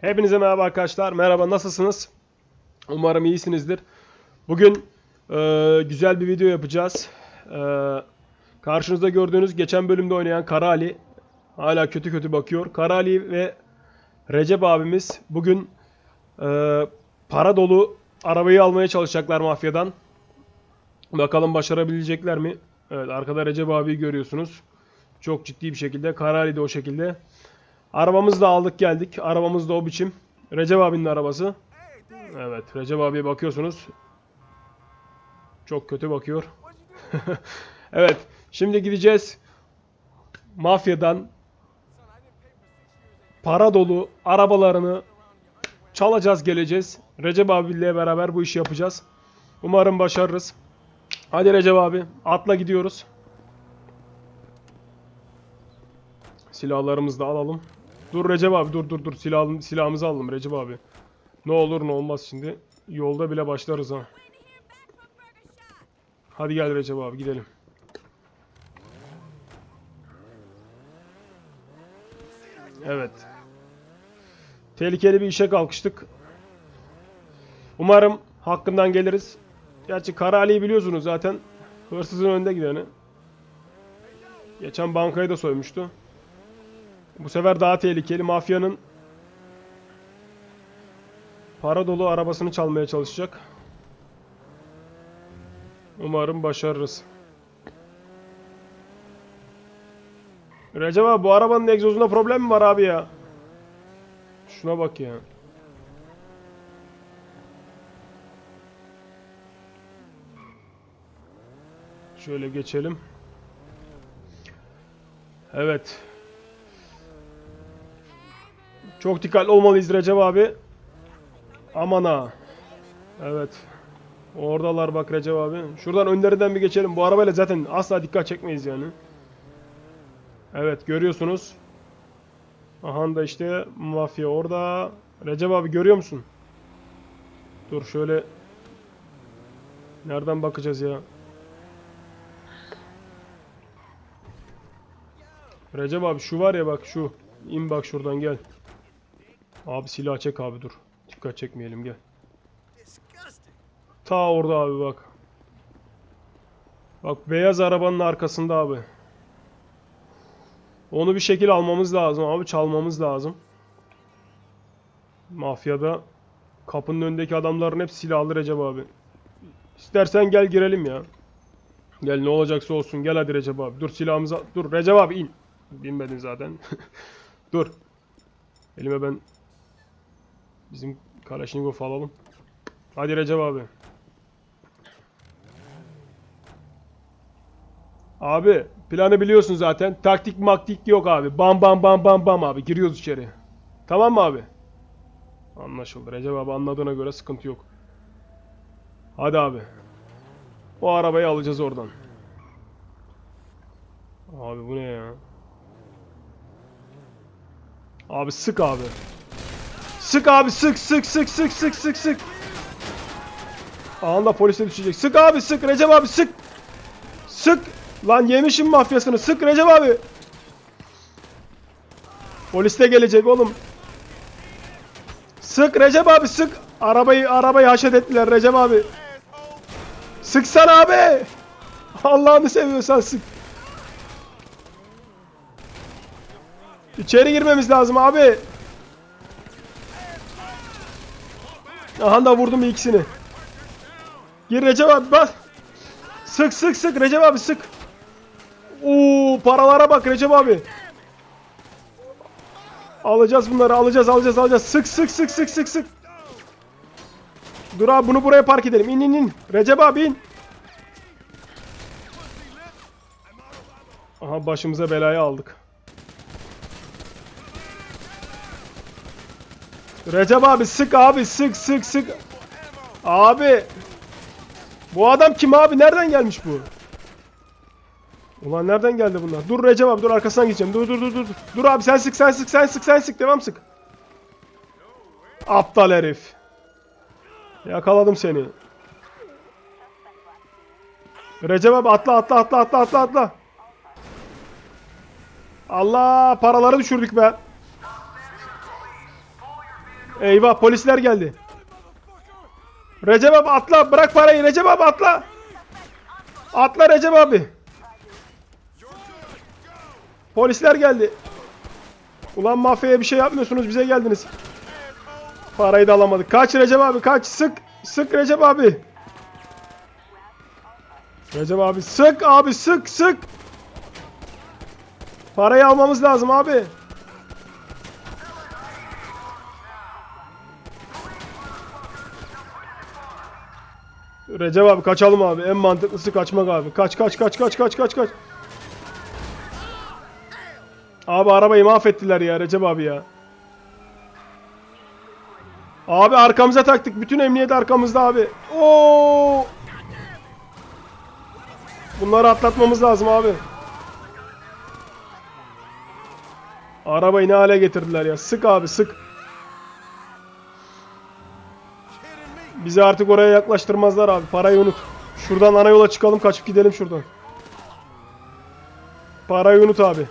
Hepinize merhaba arkadaşlar. Merhaba nasılsınız? Umarım iyisinizdir. Bugün e, güzel bir video yapacağız. E, karşınızda gördüğünüz geçen bölümde oynayan Kara Ali hala kötü kötü bakıyor. Kara Ali ve Recep abimiz bugün e, para dolu arabayı almaya çalışacaklar mafyadan. Bakalım başarabilecekler mi? Evet arkada Recep abiyi görüyorsunuz. Çok ciddi bir şekilde. Kara Ali de o şekilde. Arabamızı da aldık geldik. Arabamız da o biçim. Recep abinin arabası. Evet Recep abiye bakıyorsunuz. Çok kötü bakıyor. evet şimdi gideceğiz. Mafyadan para dolu arabalarını çalacağız geleceğiz. Recep abiyle beraber bu işi yapacağız. Umarım başarırız. Hadi Recep abi atla gidiyoruz. Silahlarımızı da alalım. Dur Recep abi dur dur dur silah, silahımızı alalım Recep abi. Ne olur ne olmaz şimdi. Yolda bile başlarız ha. Hadi gel Recep abi gidelim. Evet. Tehlikeli bir işe kalkıştık. Umarım hakkından geliriz. Gerçi Kara Ali'yi biliyorsunuz zaten. Hırsızın önde gideni. Geçen bankayı da soymuştu. Bu sefer daha tehlikeli. Mafyanın para dolu arabasını çalmaya çalışacak. Umarım başarırız. Recep abi bu arabanın egzozunda problem mi var abi ya? Şuna bak ya. Şöyle geçelim. Evet. Çok dikkatli olmalıyız Recep abi. Aman ha. Evet. Oradalar bak Recep abi. Şuradan önlerinden bir geçelim. Bu arabayla zaten asla dikkat çekmeyiz yani. Evet görüyorsunuz. Aha da işte mafya orada. Recep abi görüyor musun? Dur şöyle. Nereden bakacağız ya? Recep abi şu var ya bak şu. İn bak şuradan gel. Abi silah çek abi dur. Dikkat çekmeyelim gel. Ta orada abi bak. Bak beyaz arabanın arkasında abi. Onu bir şekil almamız lazım abi çalmamız lazım. Mafyada kapının önündeki adamların hepsi silahlı Recep abi. İstersen gel girelim ya. Gel ne olacaksa olsun gel hadi Recep abi. Dur silahımıza dur Recep abi in. Binmedin zaten. dur. Elime ben bizim Kalashnikov alalım. Hadi Recep abi. Abi planı biliyorsun zaten. Taktik maktik yok abi. Bam bam bam bam bam abi. Giriyoruz içeri. Tamam mı abi? Anlaşıldı. Recep abi anladığına göre sıkıntı yok. Hadi abi. O arabayı alacağız oradan. Abi bu ne ya? Abi sık abi. Sık abi sık sık sık sık sık sık sık. Anında polise düşecek. Sık abi sık Recep abi sık. Sık. Lan yemişim mafyasını. Sık Recep abi. Polis de gelecek oğlum. Sık Recep abi sık. Arabayı arabayı haşet ettiler Recep abi. Sıksana abi. Allah'ını seviyorsan sık. İçeri girmemiz lazım abi. Aha da vurdum ikisini. Gir Recep abi bas. Sık sık sık Recep abi sık. Oo paralara bak Recep abi. Alacağız bunları alacağız alacağız alacağız. Sık sık sık sık sık sık. Dur abi bunu buraya park edelim. İn in in. Recep abi in. Aha başımıza belayı aldık. Recep abi sık abi sık sık sık. Abi. Bu adam kim abi? Nereden gelmiş bu? Ulan nereden geldi bunlar? Dur Recep abi dur arkasından gideceğim. Dur dur dur dur. Dur abi sen sık sen sık sen sık sen sık devam sık. Aptal herif. Yakaladım seni. Recep abi atla atla atla atla atla atla. Allah paraları düşürdük be. Eyvah polisler geldi. Recep abi atla bırak parayı Recep abi atla. Atla Recep abi. Polisler geldi. Ulan mafyaya bir şey yapmıyorsunuz bize geldiniz. Parayı da alamadık. Kaç Recep abi kaç sık. Sık Recep abi. Recep abi sık abi sık sık. Parayı almamız lazım abi. Recep abi kaçalım abi. En mantıklısı kaçmak abi. Kaç kaç kaç kaç kaç kaç kaç. Abi arabayı mahvettiler ya Recep abi ya. Abi arkamıza taktık. Bütün emniyet arkamızda abi. Oo! Bunları atlatmamız lazım abi. Arabayı ne hale getirdiler ya. Sık abi sık. Bizi artık oraya yaklaştırmazlar abi. Parayı unut. Şuradan ana yola çıkalım kaçıp gidelim şuradan. Parayı unut abi.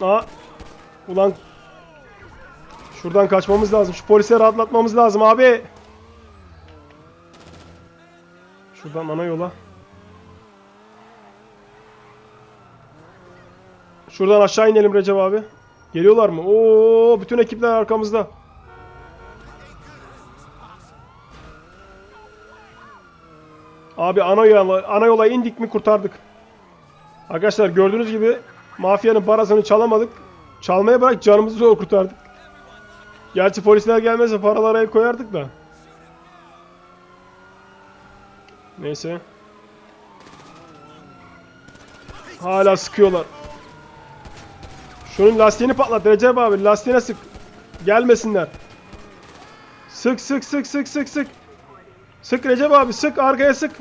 Aa. Ulan. Şuradan kaçmamız lazım. Şu polisleri atlatmamız lazım abi. Şuradan ana yola. Şuradan aşağı inelim Recep abi. Geliyorlar mı? Oo, bütün ekipler arkamızda. Abi ana yola, ana yola indik mi kurtardık. Arkadaşlar gördüğünüz gibi mafyanın parasını çalamadık. Çalmaya bırak canımızı zor kurtardık. Gerçi polisler gelmezse paralara el koyardık da. Neyse. Hala sıkıyorlar. Şunun lastiğini patlat Recep abi. Lastiğine sık. Gelmesinler. Sık sık sık sık sık sık. Sık Recep abi sık arkaya sık.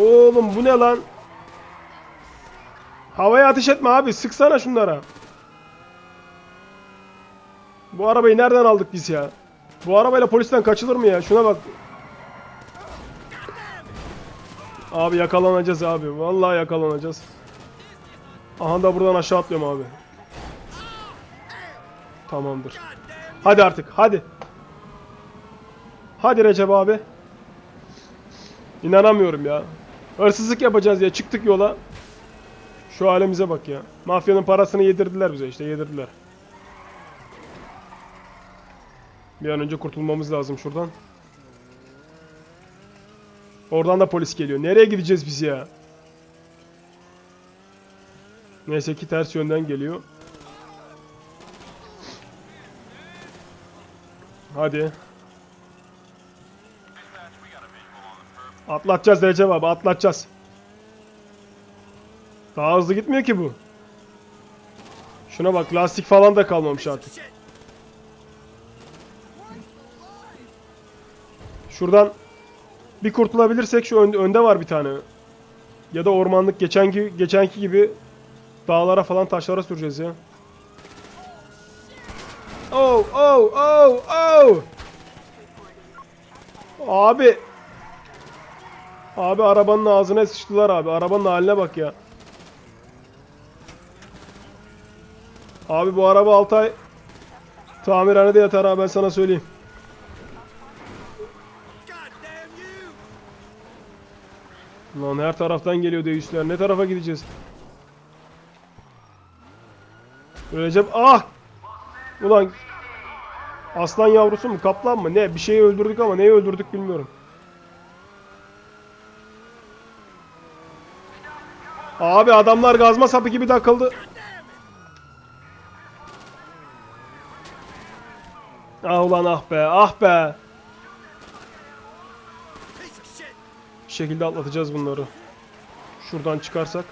Oğlum bu ne lan? Havaya ateş etme abi. Sıksana şunlara. Bu arabayı nereden aldık biz ya? Bu arabayla polisten kaçılır mı ya? Şuna bak. Abi yakalanacağız abi. Vallahi yakalanacağız. Aha da buradan aşağı atlıyorum abi. Tamamdır. Hadi artık hadi. Hadi Recep abi. İnanamıyorum ya. Hırsızlık yapacağız ya çıktık yola. Şu halimize bak ya. Mafyanın parasını yedirdiler bize işte yedirdiler. Bir an önce kurtulmamız lazım şuradan. Oradan da polis geliyor. Nereye gideceğiz biz ya? Neyse ki ters yönden geliyor. Hadi. Atlatacağız Recep abi atlatacağız. Daha hızlı gitmiyor ki bu. Şuna bak lastik falan da kalmamış artık. Şuradan bir kurtulabilirsek şu ön- önde var bir tane. Ya da ormanlık geçenki geçenki gibi dağlara falan taşlara süreceğiz ya. Oh oh oh oh. Abi. Abi arabanın ağzına sıçtılar abi. Arabanın haline bak ya. Abi bu araba 6 ay tamirhanede yatar ha ben sana söyleyeyim. Lan her taraftan geliyor deistler. Ne tarafa gideceğiz? Recep ah! Ulan aslan yavrusu mu kaplan mı ne bir şeyi öldürdük ama neyi öldürdük bilmiyorum. Abi adamlar gazma sapı gibi takıldı. Ah ulan ah be ah be. Bir şekilde atlatacağız bunları. Şuradan çıkarsak.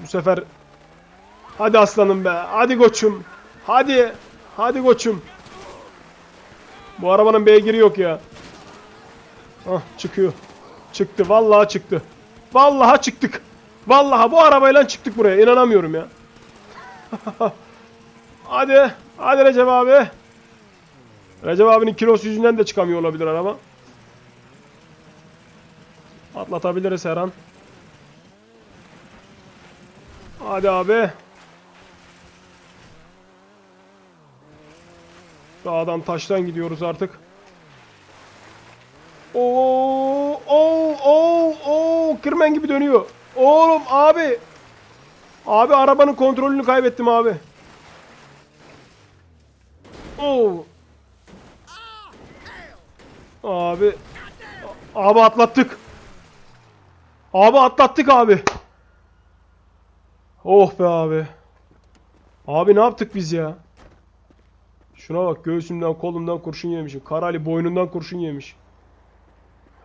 Bu sefer Hadi aslanım be. Hadi koçum. Hadi. Hadi koçum. Bu arabanın beygiri yok ya. Ah çıkıyor. Çıktı. Vallahi çıktı. Vallahi çıktık. Vallahi bu arabayla çıktık buraya. İnanamıyorum ya. hadi. Hadi Recep abi. Recep abinin kilosu yüzünden de çıkamıyor olabilir araba. Atlatabiliriz her an. Hadi abi. Dağdan taştan gidiyoruz artık. Oo, oo, oo, oo, kırmen gibi dönüyor. Oğlum abi. Abi arabanın kontrolünü kaybettim abi. Oo. Abi. Abi atlattık. Abi atlattık abi. Oh be abi. Abi ne yaptık biz ya? Şuna bak göğsümden kolumdan kurşun yemişim. Karali boynundan kurşun yemiş.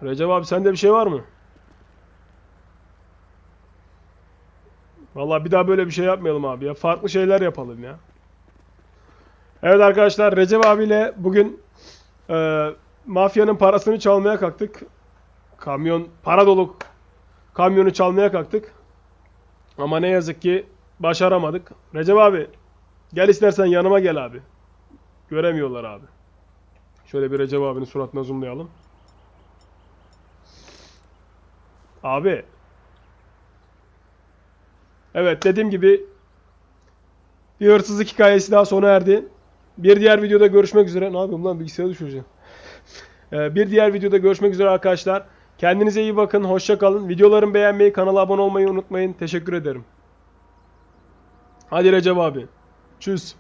Recep abi sende bir şey var mı? Vallahi bir daha böyle bir şey yapmayalım abi ya. Farklı şeyler yapalım ya. Evet arkadaşlar Recep abiyle bugün e, mafyanın parasını çalmaya kalktık. Kamyon, para dolu kamyonu çalmaya kalktık. Ama ne yazık ki başaramadık. Recep abi gel istersen yanıma gel abi. Göremiyorlar abi. Şöyle bir Recep abinin suratına zoomlayalım. Abi. Evet dediğim gibi bir hırsızlık hikayesi daha sona erdi. Bir diğer videoda görüşmek üzere. Ne yapıyorum lan bilgisayarı düşüreceğim. Ee, bir diğer videoda görüşmek üzere arkadaşlar. Kendinize iyi bakın. Hoşça kalın. Videolarımı beğenmeyi, kanala abone olmayı unutmayın. Teşekkür ederim. Hadi Recep abi. Tschüss.